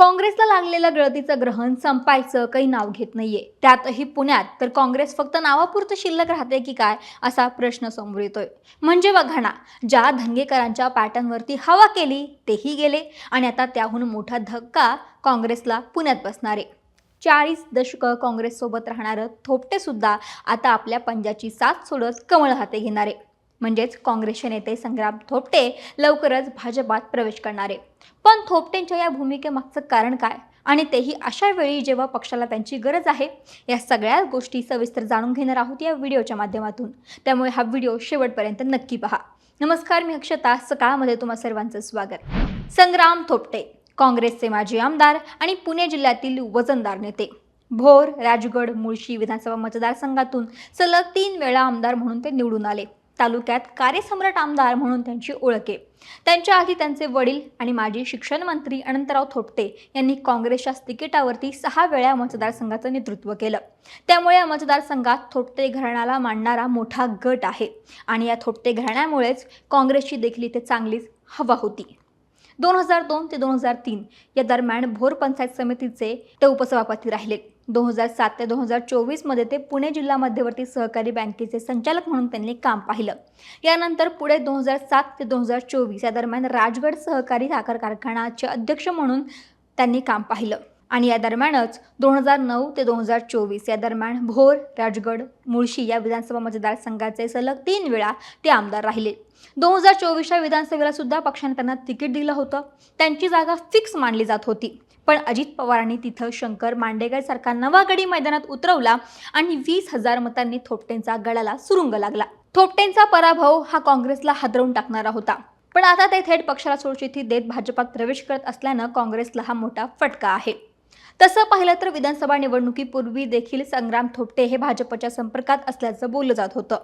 काँग्रेसला लागलेलं गळतीचं ग्रहण संपायचं काही नाव घेत नाहीये. त्यातही पुण्यात तर काँग्रेस फक्त नावापुरतं शिल्लक राहते की काय असा प्रश्न समोर येतोय. म्हणजे बघा ना ज्या धंगेकरांच्या पॅटर्नवरती हवा केली तेही गेले आणि आता त्याहून मोठा धक्का काँग्रेसला पुण्यात बसणारे. चाळीस दशकं काँग्रेससोबत राहणारं थोपटेसुद्धा आता आपल्या पंजाची साथ सोडत कमळ हाते घेणारे. म्हणजेच काँग्रेसचे नेते संग्राम थोपटे लवकरच भाजपात प्रवेश करणारे. पण थोपटेंच्या या भूमिकेमागचं कारण काय? आणि तेही अशा वेळी जेव्हा पक्षाला त्यांची गरज आहे या सगळ्या गोष्टी सविस्तर जाणून घेणार आहोत या व्हिडिओच्या माध्यमातून. त्यामुळे हा व्हिडिओ शेवटपर्यंत नक्की पहा. नमस्कार मी अक्षता. सकाळमध्ये तुम्हा सर्वांचं स्वागत. संग्राम थोपटे काँग्रेसचे माजी आमदार आणि पुणे जिल्ह्यातील वजनदार नेते. भोर राजगड मुळशी विधानसभा मतदारसंघातून सलग तीन वेळा आमदार म्हणून ते निवडून आले. तालुक्यात कार्यसम्राट आमदार म्हणून त्यांची ओळख आहे. त्यांच्या आधी त्यांचे वडील आणि माजी शिक्षण मंत्री अनंतराव थोपटे यांनी काँग्रेसच्या तिकिटावरती सहा वेळा मतदारसंघाचं नेतृत्व केलं. त्यामुळे या मतदारसंघात थोपटे घराण्याला मांडणारा मोठा गट आहे आणि या थोपटे घराण्यामुळेच काँग्रेसची देखील इथे चांगलीच हवा होती. दोन हजार दोन ते दोन हजार तीन या दरम्यान भोर पंचायत समितीचे ते उपसभापती राहिले. दोन हजार सात ते दोन हजार चोवीसमध्ये ते पुणे जिल्हा मध्यवर्ती सहकारी बँकेचे संचालक म्हणून त्यांनी काम पाहिलं. यानंतर पुढे दोन हजार सात ते दोन हजार चोवीस या दरम्यान राजगड सहकारी साखर कारखानाचे अध्यक्ष म्हणून त्यांनी काम पाहिलं. आणि या दरम्यानच दोन हजार नऊ ते दोन हजार चोवीस या दरम्यान भोर राजगड मुळशी या विधानसभा मतदारसंघाचे सलग तीन वेळा ते आमदार राहिले. दोन हजार चोवीसच्या विधानसभेला सुद्धा पक्षाने त्यांना तिकीट दिलं होतं. त्यांची जागा फिक्स मानली जात होती. पण अजित पवारांनी तिथं शंकर मांडेकर सारखा नवागडी मैदानात उतरवला आणि वीस हजार मतांनी थोपटेंचा गळाला सुरुंग लागला. थोपटेंचा पराभव हा काँग्रेसला हादरवून टाकणारा होता. पण आता ते थेट पक्षाला सोडचिठी देत भाजपात प्रवेश करत असल्यानं काँग्रेसला हा मोठा फटका आहे. तसं पाहिलं तर विधानसभा निवडणुकीपूर्वी देखील संग्राम थोपटे हे भाजपच्या संपर्कात असल्याचं बोललं जात होतं.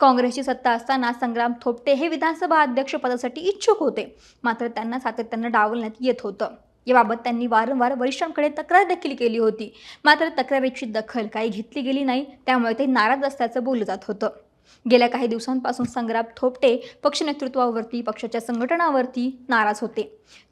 काँग्रेसची सत्ता असताना संग्राम थोपटे हे विधानसभा अध्यक्षपदासाठी इच्छुक होते. मात्र त्यांना सातत्यानं डावलण्यात येत होतं. याबाबत त्यांनी वारंवार वरिष्ठांकडे तक्रार देखील केली होती. मात्र तक्रारीची दखल काही घेतली गेली नाही त्यामुळे ते नाराज असल्याचं बोललं जात होतं. गेल्या काही दिवसांपासून संग्राम थोपटे पक्ष नेतृत्वावरती पक्षाच्या संघटनावरती नाराज होते.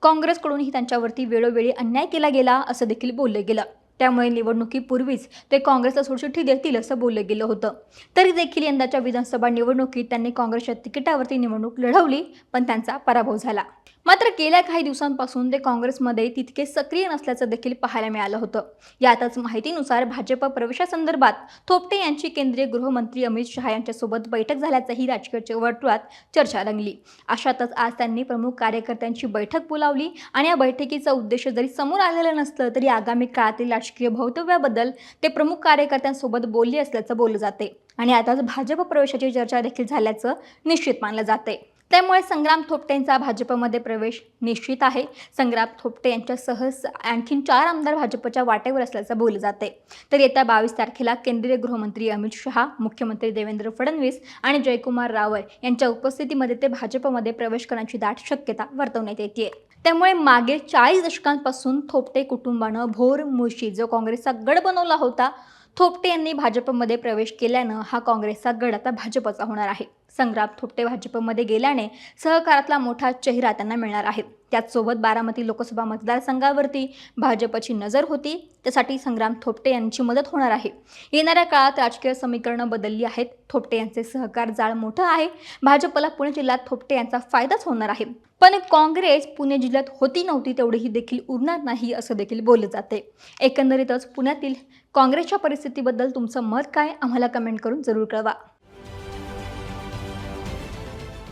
काँग्रेसकडूनही त्यांच्यावरती वेळोवेळी अन्याय केला गेला असं देखील बोललं गेलं. त्यामुळे निवडणुकीपूर्वीच ते काँग्रेसला सोडचिठ्ठी देतील असं बोललं गेलं होतं. तरी देखील यंदाच्या विधानसभा निवडणुकीत त्यांनी काँग्रेसच्या तिकिटावरती निवडणूक लढवली पण त्यांचा पराभव झाला. मात्र गेल्या काही दिवसांपासून ते काँग्रेसमध्ये तितके सक्रिय नसल्याचं देखील पाहायला मिळालं होतं. यातच माहितीनुसार भाजप प्रवेशासंदर्भात थोपटे यांची केंद्रीय गृहमंत्री अमित शहा यांच्यासोबत बैठक झाल्याचंही राजकीय वर्तुळात चर्चा रंगली. अशातच आज त्यांनी प्रमुख कार्यकर्त्यांची बैठक बोलावली आणि या बैठकीचा उद्देश जरी समोर आलेलं नसलं तरी आगामी काळातील राजकीय भवितव्याबद्दल ते प्रमुख कार्यकर्त्यांसोबत बोलले असल्याचं बोललं जाते. आणि आताच भाजप प्रवेशाची चर्चा देखील झाल्याचं निश्चित मानलं जाते. त्यामुळे संग्राम थोपटेंचा भाजपमध्ये प्रवेश निश्चित आहे. संग्राम थोपटे यांच्यासह स- आणखीन चार आमदार भाजपच्या वाटेवर असल्याचं बोललं जाते तर येत्या बावीस तारखेला केंद्रीय गृहमंत्री अमित शहा मुख्यमंत्री देवेंद्र फडणवीस आणि जयकुमार रावळ यांच्या उपस्थितीमध्ये ते भाजपमध्ये प्रवेश करण्याची दाट शक्यता वर्तवण्यात येते त्यामुळे मागील चाळीस दशकांपासून थोपटे कुटुंबानं भोर मुळशी जो काँग्रेसचा गड बनवला होता थोपटे यांनी भाजपमध्ये प्रवेश केल्यानं हा काँग्रेसचा गड आता भाजपचा होणार आहे. संग्राम थोपटे भाजपमध्ये गेल्याने सहकारातला मोठा चेहरा त्यांना मिळणार आहे. त्याचसोबत बारामती लोकसभा मतदारसंघावरती भाजपची नजर होती त्यासाठी संग्राम थोपटे यांची मदत होणार आहे. येणाऱ्या काळात राजकीय समीकरणं बदलली आहेत. थोपटे यांचे सहकार जाळ मोठं आहे. भाजपला पुणे जिल्ह्यात थोपटे यांचा फायदाच होणार आहे. पण काँग्रेस पुणे जिल्ह्यात होती नव्हती तेवढीही देखील उरणार नाही असं देखील बोललं जाते एकंदरीतच पुण्यातील काँग्रेसच्या परिस्थितीबद्दल तुमचं मत काय? आम्हाला कमेंट करून जरूर कळवा.